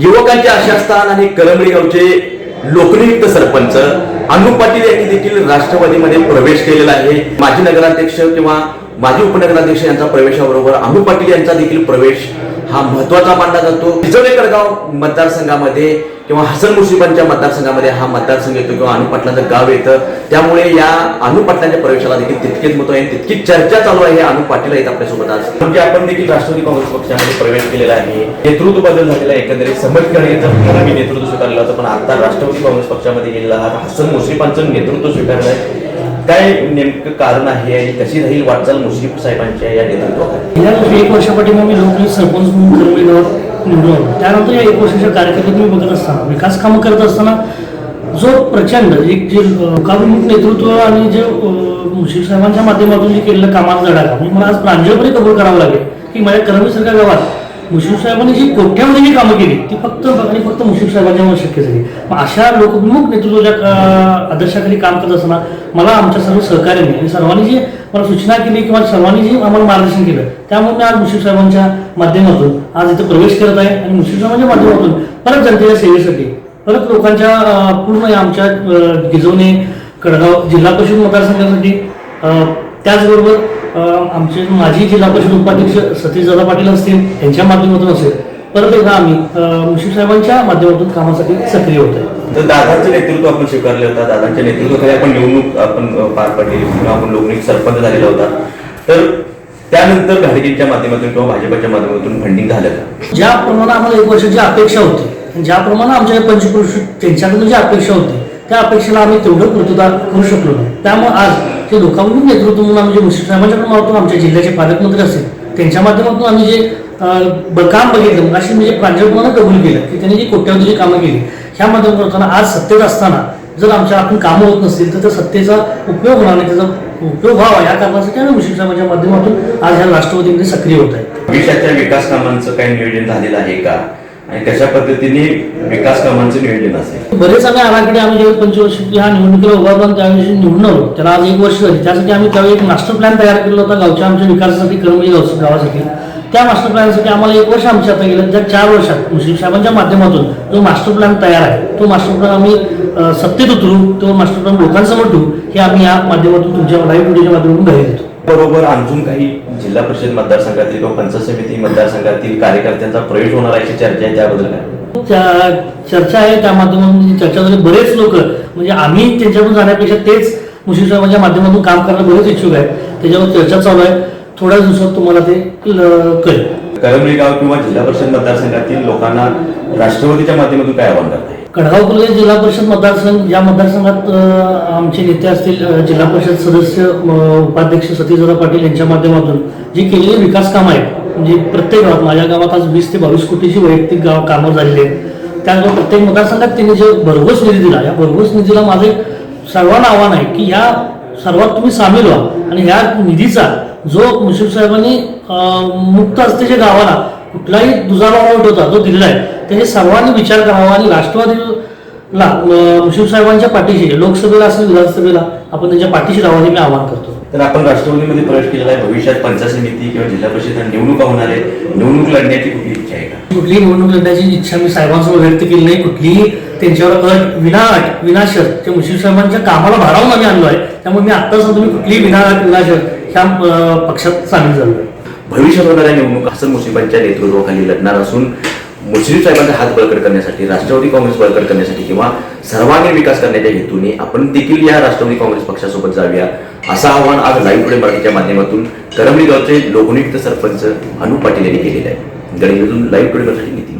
युवकांचे आशास्थान आणि कलमडी गावचे लोकनियुक्त सरपंच. अनु पाटील यांनी देखील राष्ट्रवादीमध्ये प्रवेश केलेला आहे. माजी नगराध्यक्ष किंवा माजी उपनगराध्यक्ष यांचा प्रवेशाबरोबर अनु पाटील यांचा देखील प्रवेश हा महत्त्वाचा मानला जातो. चिचोले मतदारसंघामध्ये किंवा हसन मुश्रीफांच्या मतदारसंघामध्ये हा मतदारसंघ येतो किंवा अनुपाटलाचं गाव येतं. त्यामुळे या अनुपाटलांच्या प्रवेशाला देखील तितकेच महत्त्व आहे तितकी चर्चा चालू आहे अनु पाटील आहेत आपल्यासोबत आज. म्हणजे आपण देखील राष्ट्रवादी काँग्रेस पक्षामध्ये प्रवेश केलेला आहे. नेतृत्व बदल झालेला आहे. एकंदरीत संभाजीकडे नेतृत्व स्वीकारलं होतं पण आता राष्ट्रवादी काँग्रेस पक्षामध्ये गेलेला हसन मुश्रीफांचं नेतृत्व स्वीकारलं आहे काय नेमकं कारण आहे आणि कशी राहील वाटचाल मुश्रीफ साहेबांच्या या नेतृत्वाखाली? गेल्या एक वर्षापाठी मग मी लोकनीत सरपंच म्हणून करमेगावात निवडून त्यानंतर या एक वर्षाच्या कार्यक्रमात मी बघत असताना विकास कामं करत असताना जो प्रचंड एक जे लोकाभिमुख नेतृत्व आणि जे मुशीफ मुश्रीफ साहेबांच्या माध्यमातून जे केलेलं कामाचा धडाका म्हणजे मला आज प्रांजळपणे कबूल करावं लागेल की माझ्या करमेसारख्या गावात मुश्रीफ साहेबांनी जी कोट्यावधी जी कामं केली ती फक्त आणि फक्त मुश्रीफ साहेबांच्यामुळे शक्य झाली. मग अशा लोकभिमुख नेतृत्वाच्या आदर्शाखाली काम करत असताना मला आमच्या सर्व सहकार्याने आणि सर्वांनी जी मला सूचना केली किंवा सर्वांनी जी आम्हाला मार्गदर्शन केलं त्यामुळे मी आज मुश्रीफ साहेबांच्या माध्यमातून आज इथे प्रवेश करत आहे आणि मुश्रीफ साहेबांच्या माध्यमातून परत जनतेच्या सेवेसाठी परत लोकांच्या पूर्ण या आमच्या गिजवणे कडगाव जिल्हा परिषद मतदारसंघासाठी त्याचबरोबर आमचे माजी जिल्हा परिषद उपाध्यक्ष सतीश दादा पाटील असतील यांच्या माध्यमातून असेल. परत एकदा आम्ही अं, मुश्रीफ साहेबांच्या माध्यमातून कामासाठी सक्रिय होत आहे तर दादांचं नेतृत्व आपण स्वीकारले होता. दादांच्या नेतृत्वाखाली आपण निवडणूक आपण पार पडली किंवा आपण लोकनिक सरपंच झालेला होता. तर त्यानंतर घाडगेंच्या माध्यमातून किंवा भाजपच्या माध्यमातून फंडिंग झालं का? ज्याप्रमाणे आम्हाला एक वर्षाची अपेक्षा होती ज्याप्रमाणे आमच्या पंचपुरुष त्यांच्याकडून जी अपेक्षा होती त्या अपेक्षेला आम्ही तेवढं पूर्तता करू शकलो नाही. त्यामुळे आज जे लोकांमधून नेतृत्व म्हणून आम्ही जे मुश्रीफ माध्यमातून आमच्या जिल्ह्याचे पालकमंत्री असतील त्यांच्या माध्यमातून आम्ही जे काम बघितलं अशी म्हणजे प्रांजळपणानं कबूल केलं की त्यांनी जी कोट्यावधी जी कामं केली ह्या माध्यमातून होताना आज सत्तेत असताना जर आमच्या आपण कामं होत नसतील तर त्या सत्तेचा उपयोग होणार नाही त्याचा उपयोग व्हावा या कारणासाठी आम्ही मुश्रीफ साहेबांच्या माध्यमातून आज ह्या राष्ट्रवादीमध्ये सक्रिय होत आहे. भविष्याच्या विकास कामांचं काही नियोजन झालेलं आहे का? आणि कशा पद्धतीने विकास कामांचं नियोजन असेल? बरेच आम्ही आराखडे आम्ही ज्यावेळी पंचवर्षी ह्या निवडणुकीला उभा राहून त्यावेळी निवडून आलो त्याला आज एक वर्ष झाली. त्यासाठी आम्ही त्यावेळी एक मास्टर प्लॅन तयार केला होता गावच्या आमच्या विकासासाठी करमळी गाव गावासाठी. त्या मास्टर प्लॅनसाठी आम्हाला एक वर्ष आमच्या आता गेलं. त्या चार वर्षात मुश्रीफ साहेबांच्या माध्यमातून जो मास्टर प्लॅन तयार आहे तो मास्टर प्लॅन आम्ही सत्तेत उतरू तो मास्टर प्लॅन लोकांसमोर ठेवू हे आम्ही या माध्यमातून तुमच्या लाईव्ह व्हिडिओच्या माध्यमातून घरी देतो. बरोबर अजून काही जिल्हा परिषद मतदारसंघातील किंवा पंचायत समिती मतदारसंघातील कार्यकर्त्यांचा प्रवेश होणार आहे चर्चा आहे त्याबद्दल काय? चर्चा आहे त्या माध्यमातून चर्चा झाली बरेच लोक म्हणजे आम्ही त्यांच्याकडून जाण्यापेक्षा तेच मुश्रीफ साहेबांच्या माध्यमातून काम करायला बरेच इच्छुक आहेत. त्याच्यावर चर्चा चालू आहे. थोड्याच दिवसात तुम्हाला ते कळेल. करमली गाव किंवा जिल्हा परिषद मतदारसंघातील लोकांना राष्ट्रवादीच्या माध्यमातून काय आव्हान करताय? कडगाव कॉलेज जिल्हा परिषद मतदारसंघ या मतदारसंघात आमचे नेते असतील जिल्हा परिषद सदस्य उपाध्यक्ष सतीशदा पाटील यांच्या माध्यमातून जी केलेली विकास कामं आहेत म्हणजे प्रत्येक गावात माझ्या गावात आज वीस ते बावीस कोटीची वैयक्तिक गाव कामं झालेली आहेत. त्याचबरोबर प्रत्येक मतदारसंघात त्यांनी जे भरघोस निधी दिला या भरघोस निधीला माझे सर्वांना आव्हान आहे की या सर्वात तुम्ही सामील व्हा. आणि या निधीचा जो मुश्रीफ साहेबांनी मुक्त असते जे गावाला कुठलाही दुजाभा नोट होता तो दिलेला आहे त्याचे सर्वांनी विचार करावा आणि राष्ट्रवादीला अ, मुश्रीफ साहेबांच्या पाठीशी लोकसभेला असेल विधानसभेला आपण त्यांच्या पाठीशी राहावं हे मी आवाहन करतो. तर आपण राष्ट्रवादीमध्ये प्रवेश केलेला आहे. भविष्यात पंचायत समिती किंवा जिल्हा परिषद निवडणुका होणार आहे. निवडणूक लढण्याची कुठली इच्छा आहे का? कुठलीही निवडणूक लढण्याची इच्छा मी साहेबांसमोर व्यक्त केली नाही. कुठलीही त्यांच्यावर अट विनाअट विनाशर ते मुश्रीफ साहेबांच्या कामाला भारावून आम्ही आणलो आहे. त्यामुळे मी आत्ता सांगतो मी कुठलीही विनाअट विनाशर ह्या पक्षात सामील झालो आहे. भविष्यात होणाऱ्या निवडणूक हसन मुश्रीफांच्या नेतृत्वाखाली लढणार असून मुस्लिम साहेबांचा हात बळकट करण्यासाठी राष्ट्रवादी काँग्रेस बळकट करण्यासाठी किंवा सर्वांगीण विकास करण्याच्या हेतूने आपण देखील या राष्ट्रवादी काँग्रेस पक्षासोबत जाऊया असं आवाहन आज लाईव्ह पुढे मराठीच्या माध्यमातून करमली गावचे लोकनियुक्त सरपंच अनु पाटील यांनी केलेलं आहे. गणितातून लाईव्ह टुडे मराठी नीती